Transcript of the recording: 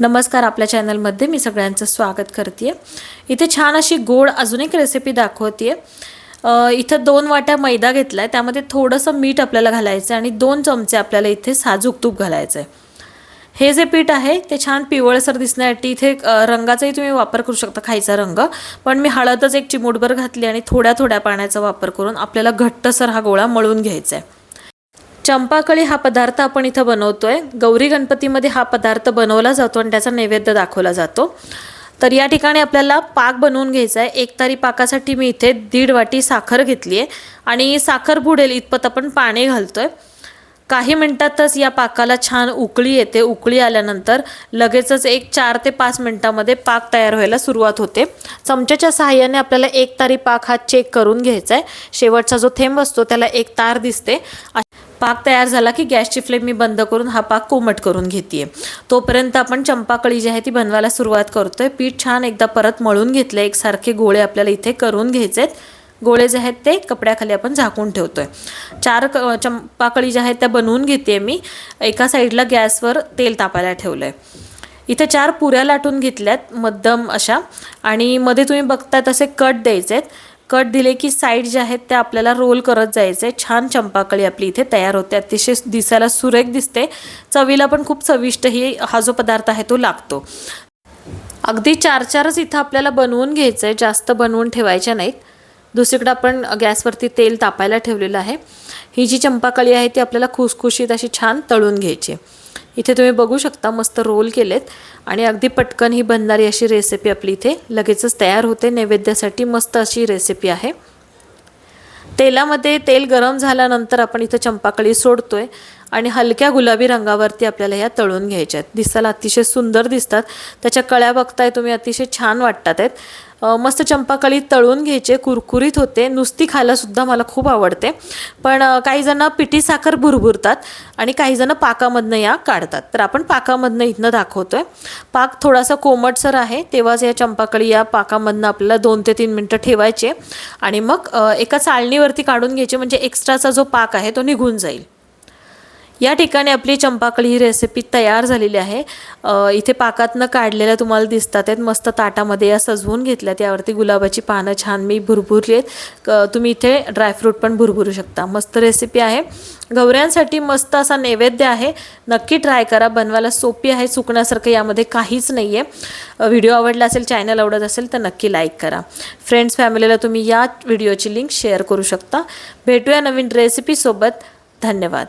नमस्कार आपल्या चॅनलमध्ये मी सगळ्यांचं स्वागत करते इथे छान अशी गोड अजून एक रेसिपी दाखवते इथं दोन वाट्या मैदा घेतला आहे त्यामध्ये थोडंसं मीठ आपल्याला घालायचं आहे आणि दोन चमचे आपल्याला इथे साजूक तूप घालायचं आहे हे जे पीठ आहे ते छान पिवळसर दिसण्यासाठी इथे रंगाचाही तुम्ही वापर करू शकता खायचा रंग पण मी हळदच एक चिमूटभर घातली आणि थोड्या थोड्या पाण्याचा वापर करून आपल्याला घट्टसर हा गोळा मळून घ्यायचा आहे चंपाकळी हा पदार्थ आपण इथं बनवतोय. गौरी गणपतीमध्ये हा पदार्थ बनवला जातो आणि त्याचा नैवेद्य दाखवला जातो. तर या ठिकाणी आपल्याला पाक बनवून घ्यायचा आहे एक तारी पाकासाठी मी इथे दीड वाटी साखर घेतली आहे आणि साखर बुडेल इतपत आपण पाणी घालतोय. काही मिनटातच या पाकाला छान उकळी येते. उकळी आल्यानंतर लगेचच एक चार ते पाच मिनटामध्ये पाक तयार व्हायला सुरुवात होते. चमच्याच्या सहाय्याने आपल्याला एक तारी पाक हा चेक करून घ्यायचा आहे शेवटचा जो थेंब असतो त्याला एक तार दिसते. पाक तयार झाला की गॅसची फ्लेम मी बंद करून हा पाक कोमट करून घेते तोपर्यंत आपण चंपाकळी जी आहे ती बनवायला सुरुवात करतोय. पीठ छान एकदा परत मळून घेतलं एकसारखे गोळे आपल्याला इथे करून घ्यायचे आहेत गोळे जे आहेत ते कपड्याखाली आपण झाकून ठेवतोय. चार क चंपाकळी ज्या आहेत त्या बनवून घेते मी. एका साईडला गॅसवर तेल तापायला ठेवलं आहे इथे चार पुऱ्या लाटून घेतल्यात मध्यम अशा. आणि मध्ये तुम्ही बघता तसे कट द्यायचे आहेत कट दिले की साईड ज्या आहेत त्या आपल्याला रोल करत जायचे. छान चंपाकळी आपली इथे तयार होते. अतिशय दिसायला सुरेख दिसते. चवीला पण खूप चविष्ट ही हा जो पदार्थ आहे तो लागतो. अगदी चार चारच इथं आपल्याला बनवून घ्यायचं आहे जास्त बनवून ठेवायच्या नाहीत. दुसरीकडं आपण गॅसवरती तेल तापायला ठेवलेलं आहे. ही जी चंपाकळी आहे ती आपल्याला खुसखुशीत अशी छान तळून घ्यायची इथे तुम्ही बघू शकता मस्त रोल केलेत. आणि अगदी पटकन ही बनणारी अशी रेसिपी आपली इथे लगेचच तयार होते. नैवेद्यासाठी मस्त अशी रेसिपी आहे. तेलामध्ये तेल गरम झाल्यानंतर आपण इथं चंपाकळी सोडतोय. आणि हलक्या गुलाबी रंगावरती आपल्याला ह्या तळून घ्यायच्या आहेत. दिसायला अतिशय सुंदर दिसतात. त्याच्या कळ्या बघताय तुम्ही अतिशय छान वाटतात आहेत. मस्त चंपाकळी तळून घ्यायचे कुरकुरीत होते. नुसती खायलासुद्धा मला खूप आवडते. पण काही जण पिठी साखर भुरभुरतात आणि काही जण पाकामधनं या काढतात. तर आपण पाकामधनं इथनं दाखवतोय. पाक थोडासा कोमटसर आहे. तेव्हाच या चंपाकळी या पाकामधनं आपल्याला दोन ते तीन मिनटं ठेवायचे. आणि मग एका चाळणीवरती काढून घ्यायचे. म्हणजे एक्स्ट्राचा जो पाक आहे तो निघून जाईल. या ठिकाणी आपली चंपाकळी ही रेसिपी तयार झालेली आहे. इथे पाकातनं काढलेल्या तुम्हाला दिसतात आहेत. मस्त ताटामध्ये या सजवून घेतल्या त्यावरती गुलाबाची पानं छान मी भुरभुरली आहेत. क- तुम्ही इथे ड्रायफ्रूट पण भुरभुरू शकता. मस्त रेसिपी आहे. गौऱ्यांसाठी मस्त असा नैवेद्य आहे. नक्की ट्राय करा. बनवायला सोपी आहे. चुकण्यासारखं यामध्ये काहीच नाही आहे व्हिडिओ आवडला असेल चॅनल आवडत असेल तर नक्की लाईक करा. फ्रेंड्स फॅमिलीला तुम्ही या व्हिडिओची लिंक शेअर करू शकता. भेटूया नवीन रेसिपीसोबत धन्यवाद.